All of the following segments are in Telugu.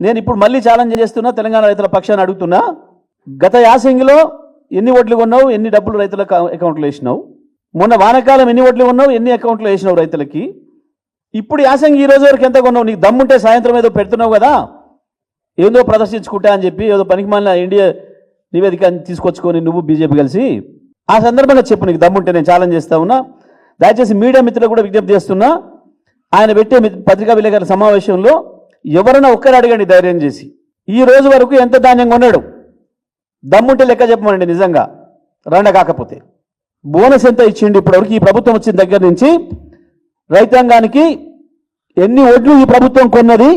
నేను ఇప్పుడు మళ్ళీ ఛాలెంజ్ చేస్తున్నా తెలంగాణ రైతుల పక్షాన్ని అడుగుతున్నా. గత యాసంగిలో ఎన్ని ఓట్లు కొన్నావు ఎన్ని డబ్బులు రైతుల అకౌంట్లో వేసినావు? మొన్న వానకాలం ఎన్ని ఓట్లు కొన్నావు ఎన్ని అకౌంట్లో వేసినావు రైతులకి? ఇప్పుడు యాసంగి ఈ రోజు వరకు ఎంత కొన్నావు? నీకు దమ్ముంటే సాయంత్రం ఏదో పెడుతున్నావు కదా? ఏదో ప్రదర్శించుకుంటా అని చెప్పి ఏదో పనికి మళ్ళీ ఇండియా నివేదిక తీసుకొచ్చుకొని నువ్వు బీజేపీ కలిసి ఆ సందర్భంగా చెప్పు నీకు దమ్ముంటే నేను ఛాలెంజ్ చేస్తా ఉన్నా. దయచేసి మీడియా మిత్రులు కూడా విజ్ఞప్తి చేస్తున్నా. ఆయన పెట్టే మి- పత్రికా విలేకరుల సమావేశంలో ఎవరైనా ఒక్కరు అడగండి ధైర్యం చేసి. ఈ రోజు వరకు ఎంత ధాన్యం కొన్నాడు? దమ్ముంటే లెక్క చెప్పమండి నిజంగా. రండ కాకపోతే. బోనస్ ఎంత ఇచ్చిండు ఇప్పటివరకు? ఈ ప్రభుత్వం వచ్చిన దగ్గర నుంచి రైతాంగానికి ఎన్ని ఓట్లు ఈ ప్రభుత్వం కొన్నది?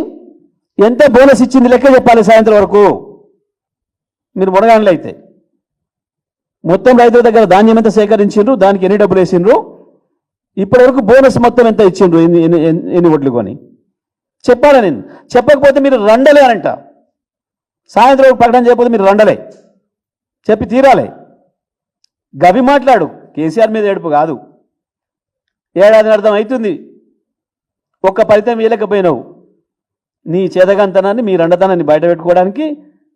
ఎంత బోనస్ ఇచ్చింది? లెక్క చెప్పాలి సాయంత్రం వరకు. మీరు మునగానులు అయితే మొత్తం రైతుల దగ్గర ధాన్యం ఎంత సేకరించిండ్రు? దానికి ఎన్ని డబ్బులు వేసిండ్రు? ఇప్పటివరకు బోనస్ మొత్తం ఎంత ఇచ్చిండ్రు? ఎన్ని ఎన్ని ఎన్ని- ఎన్ని ఓట్లు కొని? చెప్పాలి నేను? చెప్పకపోతే మీరు రండలే అనంట సాయంత్రం ప్రకటన చేయకపోతే మీరు రండలే. చెప్పి తీరాలి. గవి మాట్లాడు. కేసీఆర్ మీద ఏడుపు కాదు. ఏడాది అర్థం అవుతుంది ఒక్క ఫలితం వేయలేకపోయినావు నీ చేతగంతనాన్ని మీ రండతనాన్ని బయట పెట్టుకోవడానికి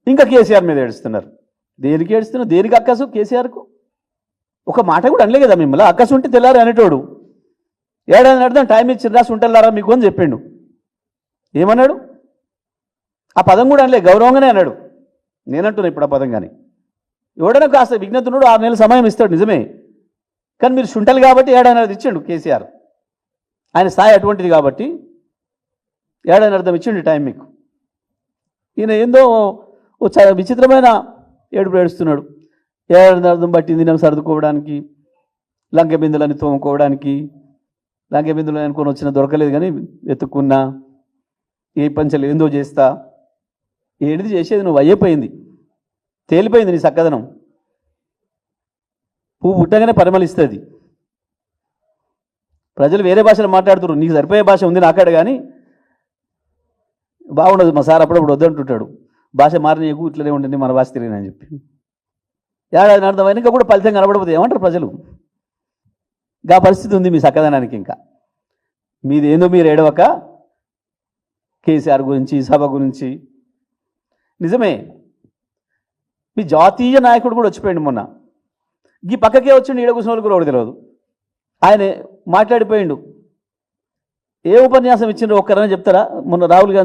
ఇంకా కేసీఆర్ మీద ఏడుస్తున్నారు. దేనికి ఏడుస్తున్నావు దేనికి అక్కసు కేసీఆర్కు? ఒక మాట కూడా అనలే కదా మిమ్మల్ని. అక్కసు ఉంటే తెల్లారు అనేటోడు. ఏడాది అర్థం టైం ఇచ్చి రాసి ఉంటారా మీకు అని చెప్పిండు. ఏమన్నాడు? ఆ పదం కూడా అనలే గౌరవంగానే అన్నాడు. నేనంటున్నా ఇప్పుడు ఆ పదం కానీ ఎవడైనా కాస్త విజ్ఞతనుడు ఆరు నెలల సమయం ఇస్తాడు నిజమే. కానీ మీరు శుంటలు కాబట్టి ఏడాది ఇచ్చిండు కేసీఆర్. ఆయన స్థాయి అటువంటిది కాబట్టి ఏడాది అర్థం ఇచ్చిండు టైం మీకు. ఈయన ఏందో చాలా విచిత్రమైన ఏడుపు ఏడుస్తున్నాడు. ఏడాది అర్థం పట్టింది నేను సర్దుకోవడానికి లంక బిందులని తోముకోవడానికి లంక బిందులు అనుకొని వచ్చిన దొరకలేదు కానీ వెతుక్కున్నా ఏ పంచలు ఏందో చేస్తా? ఏడిది చేసేది నువ్వు అయ్యపోయింది. తేలిపోయింది నీ చక్కదనం పువ్వు పుట్టగానే పరిమళిస్తుంది. ప్రజలు వేరే భాషలో మాట్లాడుతున్నారు. నీకు సరిపోయే భాష ఉంది నాకాడ కానీ బాగుండదు మా సార్ అప్పుడప్పుడు వద్దంటుంటాడు. భాష మారనీయకు ఇట్లనే ఉండండి మన భాష తెలియని అని చెప్పి. ఏడాది అర్థమైన వెనుక కూడా ఫలితం కనబడకపోతే ఏమంటారు ప్రజలు? గా పరిస్థితి ఉంది మీ చక్కదనానికి ఇంకా. మీదేందో మీరు ఏడవక కేసీఆర్ గురించి సభ గురించి. నిజమే మీ జాతీయ నాయకుడు కూడా వచ్చిపోయింది మొన్న. ఈ పక్కకే వచ్చిండు ఈడ కూర్చున్న వాళ్ళు కూడా తెలియదు. ఆయన మాట్లాడిపోయిండు. ఏ ఉపన్యాసం ఇచ్చిండ్రు ఒక్కరని చెప్తారా? మొన్న రాహుల్ గాంధీ